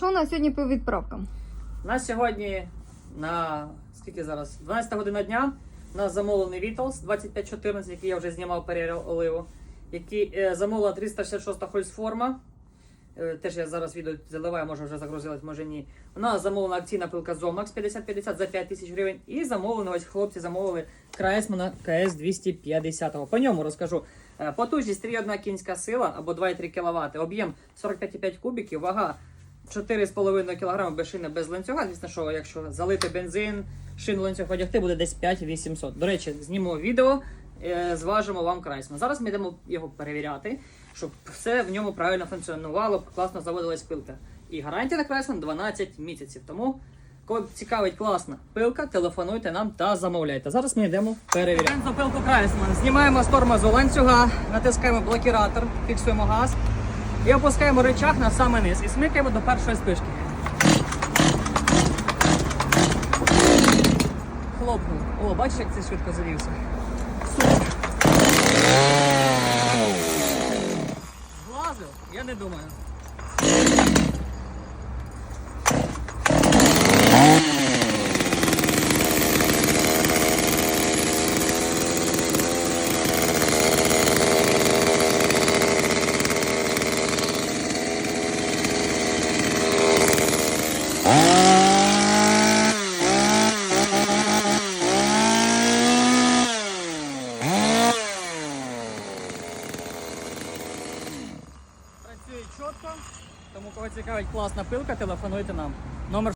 Що у нас сьогодні по відправкам? Нас сьогодні на скільки зараз? 12 година дня. У нас замовлений Vitals 2514, який я вже знімав переливу. Який е, замовила 366 хольсформа. Е, теж я зараз відео заливаю, може вже загрузилась, може ні. У нас замовлена акційна пилка Zomax 5050 за 5 тисяч гривень. І замовлено, ось хлопці замовили Крайсмана КС 250. По ньому розкажу. Е, Потужність 3,1 кінська сила або 2,3 кВт. Об'єм 45,5 кубіків, вага 4,5 кг без шини без ланцюга. Звісно, що якщо залити бензин, шин ланцюг одягти, буде десь 5800. До речі, знімемо відео, е, зважимо вам Крайсман. Зараз ми йдемо його перевіряти, щоб все в ньому правильно функціонувало, класно заводилась пилка. І гарантія на Крайсман 12 місяців. Тому, кого цікавить класна пилка, телефонуйте нам та замовляйте. Зараз ми йдемо перевіряти. Бензопилку Крайсман. Знімаємо з тормозу ланцюга, натискаємо блокіратор, фіксуємо газ. І опускаємо рычаг на самий низ і смикаємо до першої спишки. Хлопнув. О, бачиш, як це швидко завівся. Супер. Злазив? Я не думаю. Працює. Тому кого цікавить класна пилка, телефонуйте нам. Номер